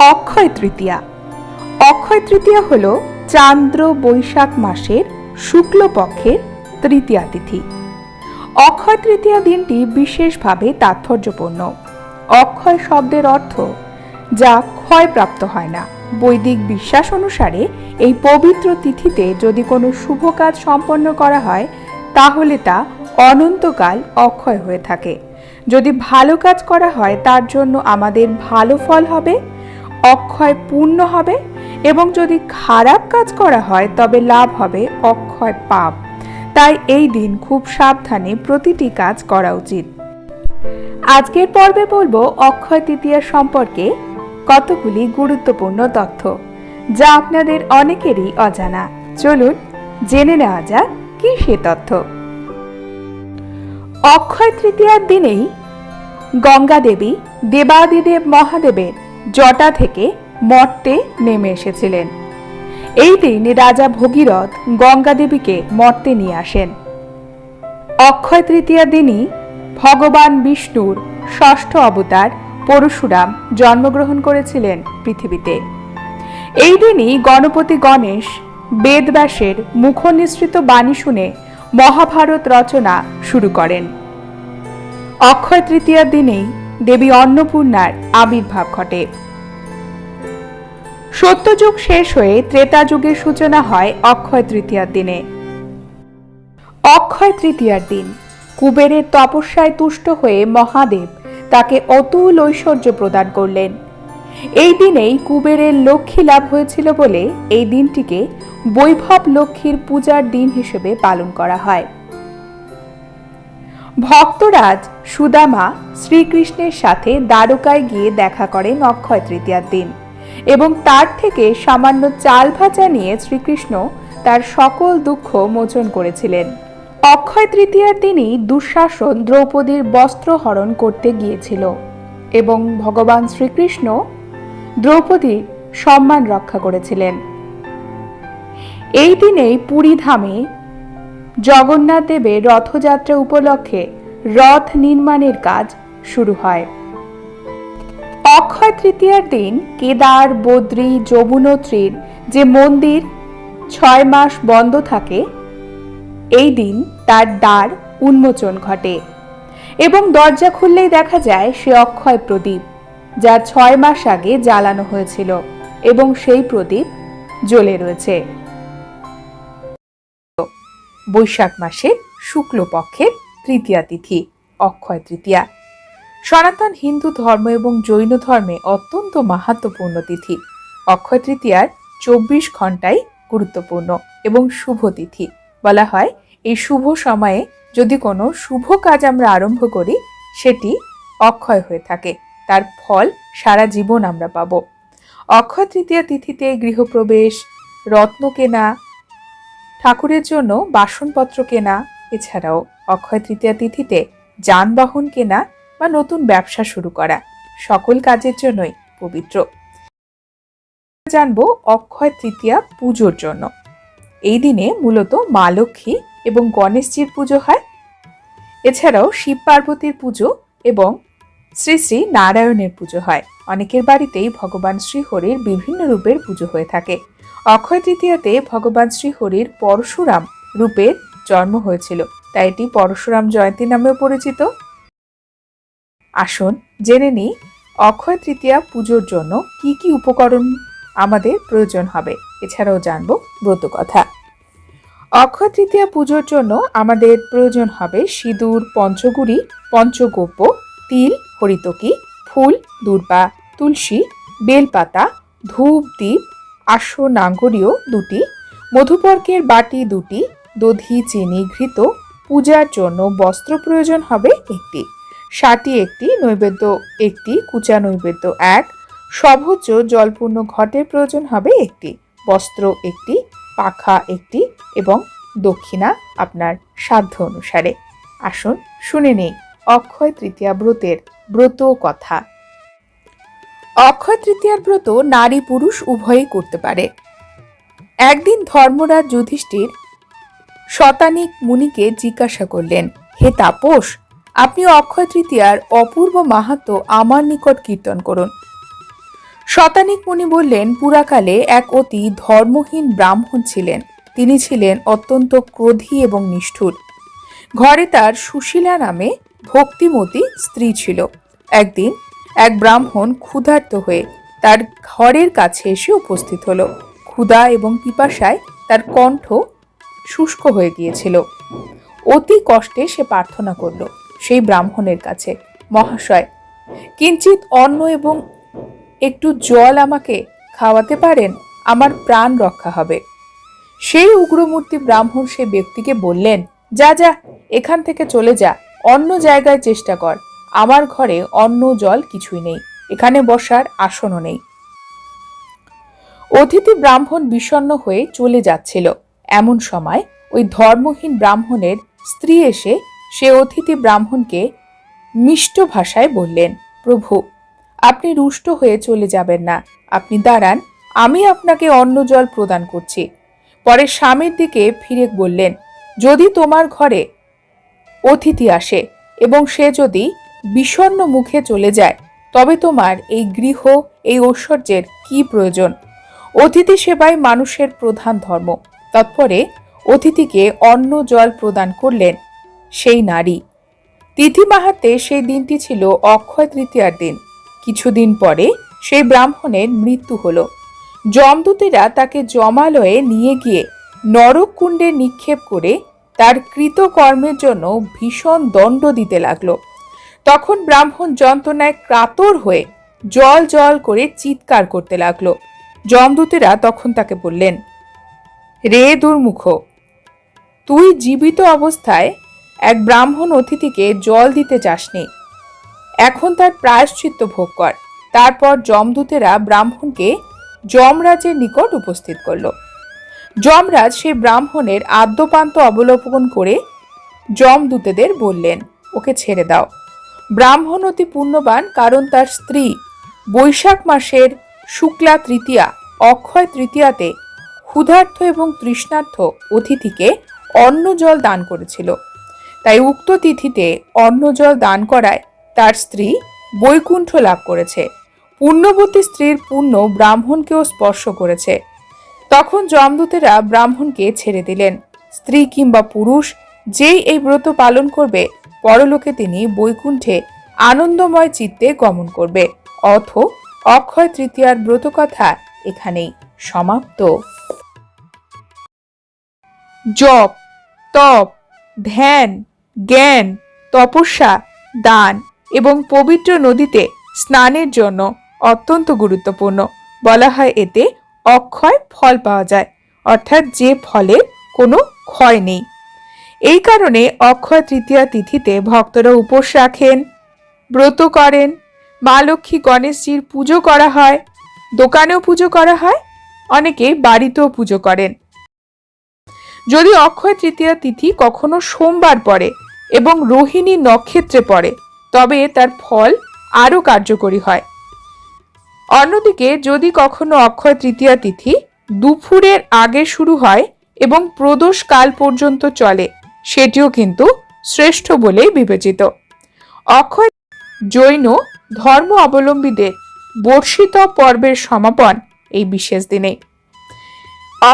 অক্ষয় তৃতীয়া। অক্ষয় তৃতীয়া হল চান্দ্র বৈশাখ মাসের শুক্লপক্ষের তৃতীয়া তিথি। অক্ষয় তৃতীয়া দিনটি বিশেষভাবে তাৎপর্যপূর্ণ। অক্ষয় শব্দের অর্থ যা ক্ষয়প্রাপ্ত হয় না। বৈদিক বিশ্বাস অনুসারে এই পবিত্র তিথিতে যদি কোনো শুভ কাজ সম্পন্ন করা হয়, তাহলে তা অনন্তকাল অক্ষয় হয়ে থাকে। যদি ভালো কাজ করা হয়, তার জন্য আমাদের ভালো ফল হবে। অক্ষয় পূর্ণ হবে এবং যদি খারাপ কাজ করা হয়, তবে লাভ হবে অক্ষয় পাপ। তাই এই দিন খুব সাবধানে প্রতিটি কাজ করা উচিত। আজকের পর্বে বলব অক্ষয় তৃতীয়া সম্পর্কে কতগুলি গুরুত্বপূর্ণ তথ্য, যা আপনাদের অনেকেরই অজানা। চলুন জেনে নেওয়া যাক কি সে তথ্য। অক্ষয় তৃতীয়ার দিনেই গঙ্গা দেবী দেবাদিদেব মহাদেবের জটা থেকে মর্তে নেমে এসেছিলেন। এই দিন রাজা ভগীরথ গঙ্গা দেবীকে মর্তে নিয়ে আসেন। অক্ষয় তৃতীয়ার দিনই ভগবান বিষ্ণুর ষষ্ঠ অবতার পরশুরাম জন্মগ্রহণ করেছিলেন পৃথিবীতে। এই দিনই গণপতি গণেশ বেদব্যাসের মুখনিসৃত বাণী শুনে মহাভারত রচনা শুরু করেন। অক্ষয় তৃতীয়ার দিনেই দেবী অন্নপূর্ণার আবির্ভাব ঘটে। সত্যযুগ শেষ হয়ে ত্রেতা যুগের সূচনা হয় অক্ষয় তৃতীয়ার দিনে। অক্ষয় তৃতীয়ার দিন, কুবেরের তপস্যায় তুষ্ট হয়ে মহাদেব তাকে অতুল ঐশ্বর্য প্রদান করলেন। এই দিনেই কুবেরের লক্ষ্মী লাভ হয়েছিল বলে এই দিনটিকে বৈভব লক্ষ্মীর পূজার দিন হিসেবে পালন করা হয়। ভক্তরাজ সুদামা শ্রীকৃষ্ণের সাথে দ্বারকায় গিয়ে দেখা করেন অক্ষয় তৃতীয়ার দিন এবং তার থেকে সামান্য চাল ভাজা নিয়ে শ্রীকৃষ্ণ তার সকল দুঃখ মোচন করেছিলেন। অক্ষয় তৃতীয়ার দিনই দুঃশাসন দ্রৌপদীর বস্ত্র হরণ করতে গিয়েছিল এবং ভগবান শ্রীকৃষ্ণ দ্রৌপদীর সম্মান রক্ষা করেছিলেন। এই দিনেই পুরী ধামে জগন্নাথ দেবের রথযাত্রা উপলক্ষে রথ নির্মাণের কাজ শুরু হয়। অক্ষয় তৃতীয়ার দিন কেদার, বদ্রী, যমুনোত্রীর যে মন্দির ছয় মাস বন্ধ থাকে, এই দিন তার দ্বার উন্মোচন ঘটে এবং দরজা খুললেই দেখা যায় সে অক্ষয় প্রদীপ, যা ছয় মাস আগে জ্বালানো হয়েছিল এবং সেই প্রদীপ জ্বলে রয়েছে। বৈশাখ মাসের শুক্লপক্ষের তৃতীয়া তিথি, অক্ষয় তৃতীয়া। সনাতন হিন্দু ধর্ম এবং জৈন ধর্মে অত্যন্ত মাহাত্মপূর্ণ তিথি। অক্ষয় তৃতীয়ার চব্বিশ ঘন্টাই গুরুত্বপূর্ণ এবং শুভ তিথি। বলা হয়, এই শুভ সময়ে যদি কোনো শুভ কাজ আমরা আরম্ভ করি, সেটি অক্ষয় হয়ে থাকে। তার ফল সারা জীবন আমরা পাব। অক্ষয় তৃতীয়া তিথিতে গৃহপ্রবেশ রত্ন কেনা ঠাকুরের জন্য বাসনপত্র কেনা, এছাড়াও অক্ষয় তৃতীয়া তিথিতে যানবাহন কেনা বা নতুন ব্যবসা শুরু করা, সকল কাজের জন্যই পবিত্র। জানব অক্ষয় তৃতীয়া পুজোর জন্য। এই দিনে মূলত মা লক্ষ্মী এবং গণেশজির পুজো হয়। এছাড়াও শিব পার্বতীর পুজো এবং শ্রী শ্রী নারায়ণের পুজো হয়। অনেকের বাড়িতেই ভগবান শ্রীহরির বিভিন্ন রূপের পুজো হয়ে থাকে। অক্ষয় তৃতীয়াতে ভগবান শ্রীহরির পরশুরাম রূপের জন্ম হয়েছিল। তাই এটি পরশুরাম জয়ন্তী নামেও পরিচিত। আসুন জেনে নিই, অক্ষয় তৃতীয়া পুজোর জন্য কি কি উপকরণ আমাদের প্রয়োজন হবে। এছাড়াও জানব ব্রত কথা। অক্ষয় তৃতীয়া পুজোর জন্য আমাদের প্রয়োজন হবে সিঁদুর, পঞ্চগুড়ি, পঞ্চগোপ্য, তিল, হরিতকি, ফুল, দূর্বা, তুলসী, বেলপাতা, ধূপ দ্বীপ আশ্ব নাঙ্গরীয় দুটি মধুপর্কের বাটি দুটি, দধি চিনি ঘৃত, পূজার জন্য বস্ত্র প্রয়োজন হবে একটি। ষাটি একটি, নৈবেদ্য একটি, কুচা নৈবেদ্য এক সর্বোচ্চ জলপূর্ণ ঘটের প্রয়োজন হবে একটি, বস্ত্র একটি, পাখা একটি এবং দক্ষিণা আপনার সাধ্য অনুসারে। আসুন শুনে নেই, অক্ষয় তৃতীয়া ব্রতের ব্রত কথা। অক্ষয় তৃতীয়ার ব্রত নারী পুরুষ উভয়ই করতে পারে। একদিন ধর্মরাজ যুধিষ্ঠির শতানিক মুনিকে জিজ্ঞাসা করলেন, হে তাপস, আপনি অক্ষয় তৃতীয়ার অপূর্ব মাহাত্ম আমার নিকট কীর্তন করুন। শতানিক মুনি বললেন, পুরাকালে এক অতি ধর্মহীন ব্রাহ্মণ ছিলেন। তিনি ছিলেন অত্যন্ত ক্রোধী এবং নিষ্ঠুর। ঘরে তার সুশীলা নামে ভক্তিমতী স্ত্রী ছিল। একদিন এক ব্রাহ্মণ ক্ষুধার্ত হয়ে তার ঘরের কাছে এসে উপস্থিত হলো। ক্ষুধা এবং পিপাসায় তার কণ্ঠ শুষ্ক হয়ে গিয়েছিল। অতি কষ্টে সে প্রার্থনা করল সেই ব্রাহ্মণের কাছে, মহাশয় কিঞ্চিত অন্ন এবং একটু জল আমাকে খাওয়াতে পারেন? আমার প্রাণ রক্ষা হবে। সেই উগ্রমূর্তি ব্রাহ্মণ সে ব্যক্তিকে বললেন, যা যা, এখান থেকে চলে যা, অন্য জায়গায় চেষ্টা কর। আমার ঘরে অন্ন জল কিছুই নেই, এখানে বসার আসনও নেই। অতিথি ব্রাহ্মণ বিষণ্ণ হয়ে চলে যাচ্ছিল। এমন সময় ওই ধর্মহীন ব্রাহ্মণের স্ত্রী এসে সে অতিথি ব্রাহ্মণকে মিষ্ট ভাষায় বললেন, প্রভু, আপনি রুষ্ট হয়ে চলে যাবেন না। আপনি দাঁড়ান, আমি আপনাকে অন্ন জল প্রদান করছি। পরে স্বামীর দিকে ফিরে বললেন, যদি তোমার ঘরে অতিথি আসে এবং সে যদি বিষণ্ণ মুখে চলে যায়। তবে তোমার এই গৃহ, এই ঐশ্বর্যের কি প্রয়োজন? অতিথি সেবাই মানুষের প্রধান ধর্ম। তৎপরে অতিথিকে অন্ন জল প্রদান করলেন সেই নারী। তিথি মাহাতে সেই দিনটি ছিল অক্ষয় তৃতীয়ার দিন। কিছুদিন পরে সেই ব্রাহ্মণের মৃত্যু হল। যমদূতেরা তাকে জমালয়ে নিয়ে গিয়ে নরক কুণ্ডে নিক্ষেপ করে তার কৃতকর্মের জন্য ভীষণ দণ্ড দিতে লাগল। তখন ব্রাহ্মণ যন্ত্রণায় কাতর হয়ে জল জল করে চিৎকার করতে লাগল। যমদূতেরা তখন তাকে বললেন, রে দুর্মুখ, তুই জীবিত অবস্থায় এক ব্রাহ্মণ অতিথিকে জল দিতে চাসনি এখন তার প্রায়শ্চিত্ত ভোগ কর। তারপর যমদূতেরা ব্রাহ্মণকে যমরাজের নিকট উপস্থিত করল। যমরাজ সেই ব্রাহ্মণের আদ্যপান্ত অবলোকন করে যমদূতেদের বললেন, ওকে ছেড়ে দাও। ব্রাহ্মণ অতি পুণ্যবান কারণ তার স্ত্রী বৈশাখ মাসের শুক্লা তৃতীয়া, অক্ষয় তৃতীয়াতে ক্ষুধার্থ এবং তৃষ্ণার্থ অতিথিকে অন্ন জল দান করেছিল। তাই উক্ত তিথিতে অন্ন জল দান করায় তার স্ত্রী বৈকুণ্ঠ লাভ করেছে। পুণ্যবতী স্ত্রীর পুণ্য ব্রাহ্মণকেও স্পর্শ করেছে। তখন যমদূতেরা ব্রাহ্মণকে ছেড়ে দিলেন। স্ত্রী কিংবা পুরুষ যেই এই ব্রত পালন করবে পরলোকে তিনি বৈকুণ্ঠে আনন্দময় চিত্তে গমন করবে। অথ অক্ষয় তৃতীয়ার ব্রত কথা এখানেই সমাপ্ত। জপ, তপ, ধ্যান, জ্ঞান, তপস্যা, দান এবং পবিত্র নদীতে স্নানের জন্য অত্যন্ত গুরুত্বপূর্ণ। বলা হয় এতে অক্ষয় ফল পাওয়া যায়। অর্থাৎ যে ফলের কোনো ক্ষয় নেই। এই কারণে অক্ষয় তৃতীয়া তিথিতে ভক্তরা উপোস রাখেন, ব্রত করেন, মা লক্ষ্মী গণেশজির পুজো করা হয়, দোকানেও পুজো করা হয়, অনেকে বাড়িতেও পুজো করেন। যদি অক্ষয় তৃতীয়া তিথি কখনো সোমবার পড়ে এবং রোহিণী নক্ষত্রে পড়ে, তবে তার ফল আরও কার্যকরী হয়। অন্যদিকে যদি কখনো অক্ষয় তৃতীয়া তিথি দুপুরের আগে শুরু হয় এবং প্রদোষ কাল পর্যন্ত চলে সেটিও কিন্তু শ্রেষ্ঠ বলেই বিবেচিত। অক্ষয় জৈন ধর্ম অবলম্বীদের বর্ষিত পর্বের সমাপন এই বিশেষ দিনে।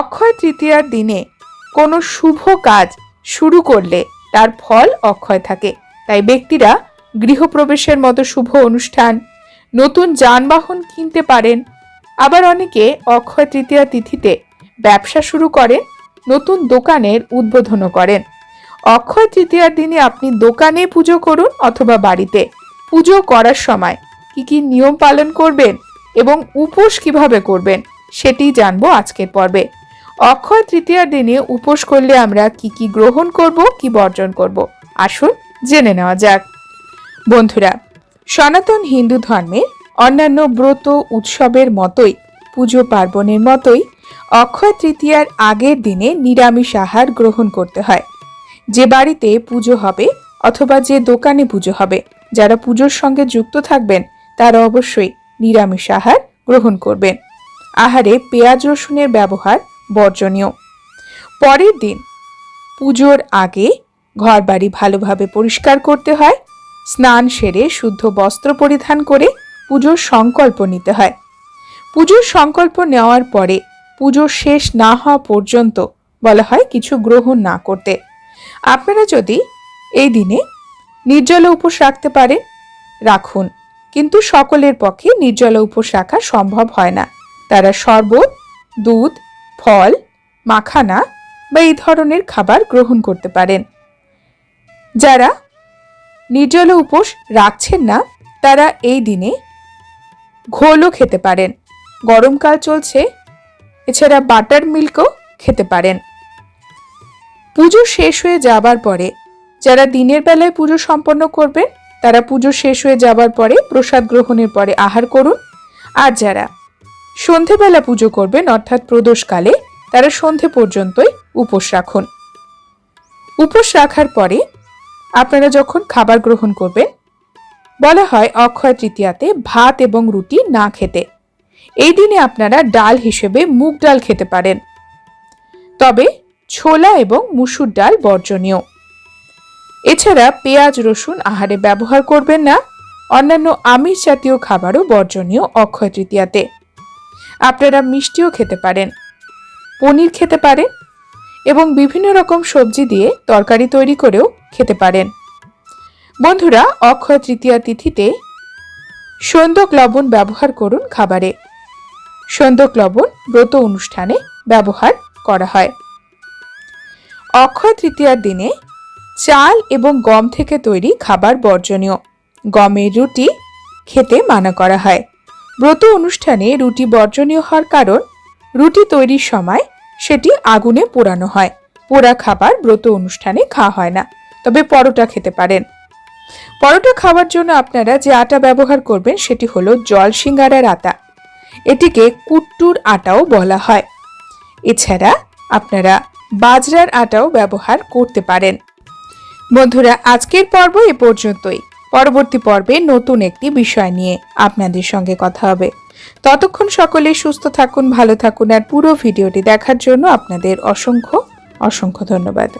অক্ষয় তৃতীয়ার দিনে কোনো শুভ কাজ শুরু করলে তার ফল অক্ষয় থাকে। তাই ব্যক্তিরা গৃহপ্রবেশের মতো শুভ অনুষ্ঠান, নতুন যানবাহন কিনতে পারেন। আবার অনেকে অক্ষয় তৃতীয়া তিথিতে ব্যবসা শুরু করেন, নতুন দোকানের উদ্বোধনও করেন। অক্ষয় তৃতীয়ার দিনে আপনি দোকানে পুজো করুন অথবা বাড়িতে। পুজো করার সময় কি কি নিয়ম পালন করবেন এবং উপোস কীভাবে করবেন সেটি জানব আজকের পর্বে। অক্ষয় তৃতীয়ার দিনে উপোস করলে আমরা কি কি গ্রহণ করব, কি বর্জন করব? আসুন জেনে নেওয়া যাক। বন্ধুরা, সনাতন হিন্দু ধর্মে অন্যান্য ব্রত উৎসবের মতোই, পুজো পার্বণের মতোই, অক্ষয় তৃতীয়ার আগের দিনে নিরামিষ আহার গ্রহণ করতে হয়। যে বাড়িতে পুজো হবে অথবা যে দোকানে পুজো হবে, যারা পুজোর সঙ্গে যুক্ত থাকবেন, তারা অবশ্যই নিরামিষ আহার গ্রহণ করবেন। আহারে পেঁয়াজ রসুনের ব্যবহার বর্জনীয়। পরের দিন পুজোর আগে ঘরবাড়ি ভালোভাবে পরিষ্কার করতে হয়, স্নান সেরে শুদ্ধ বস্ত্র পরিধান করে পুজোর সংকল্প নিতে হয়। পুজোর সংকল্প নেওয়ার পরে পুজো শেষ না হওয়া পর্যন্ত বলা হয় কিছু গ্রহণ না করতে। আপনারা যদি এই দিনে নির্জলা উপোস রাখতে পারেন, রাখুন। কিন্তু সকলের পক্ষে নির্জলা উপোস রাখা সম্ভব হয় না। তারা শরবত, দুধ, ফল, মাখানা বা এই ধরনের খাবার গ্রহণ করতে পারেন। যারা নির্জলা উপোস রাখছেন না, তারা এই দিনে ঘোলও খেতে পারেন। গরমকাল চলছে, এছাড়া বাটার মিল্কও খেতে পারেন। পুজো শেষ হয়ে যাবার পরে, যারা দিনের বেলায় পুজো সম্পন্ন করবেন তারা পুজো শেষ হয়ে যাবার পরে প্রসাদ গ্রহণের পরে আহার করুন। আর যারা সন্ধেবেলা পুজো করবেন, অর্থাৎ প্রদোষকালে, তারা সন্ধে পর্যন্তই উপোস রাখুন। উপোস রাখার পরে আপনারা যখন খাবার গ্রহণ করবেন, বলা হয় অক্ষয় তৃতীয়াতে ভাত এবং রুটি না খেতে। এই দিনে আপনারা ডাল হিসেবে মুগ ডাল খেতে পারেন। তবে ছোলা এবং মুসুর ডাল বর্জনীয়। এছাড়া পেঁয়াজ, রসুন আহারে ব্যবহার করবেন না। অন্যান্য আমিষ জাতীয় খাবারও বর্জনীয় অক্ষয় তৃতীয়াতে। আপনারা মিষ্টিও খেতে পারেন, পনির খেতে পারেন এবং বিভিন্ন রকম সবজি দিয়ে তরকারি তৈরি করেও খেতে পারেন। বন্ধুরা, অক্ষয় তৃতীয়া তিথিতে সন্দক লবণ ব্যবহার করুন খাবারে। সন্দক লবণ ব্রত অনুষ্ঠানে ব্যবহার করা হয়। অক্ষয় তৃতীয়ার দিনে চাল এবং গম থেকে তৈরি খাবার বর্জনীয়। গমের রুটি খেতে মানা করা হয়। ব্রত অনুষ্ঠানে রুটি বর্জনীয় হওয়ার কারণ রুটি তৈরির সময় সেটি আগুনে পোড়ানো হয়। পোড়া খাবার ব্রত অনুষ্ঠানে খাওয়া হয় না, তবে পরোটা খেতে পারেন। পরোটা খাওয়ার জন্য আপনারা যে আটা ব্যবহার করবেন সেটি হলো জল সিঙ্গারার আটা। এটিকে কুট্টুর আটাও বলা হয়। এছাড়া আপনারা বাজরার আটাও ব্যবহার করতে পারেন। বন্ধুরা, আজকের পর্ব এ পর্যন্তই। পরবর্তী পর্বে নতুন একটি বিষয় নিয়ে আপনাদের সঙ্গে কথা হবে। ততক্ষণ সকলে সুস্থ থাকুন, ভালো থাকুন, আর পুরো ভিডিওটি দেখার জন্য আপনাদের অসংখ্য অসংখ্য ধন্যবাদ।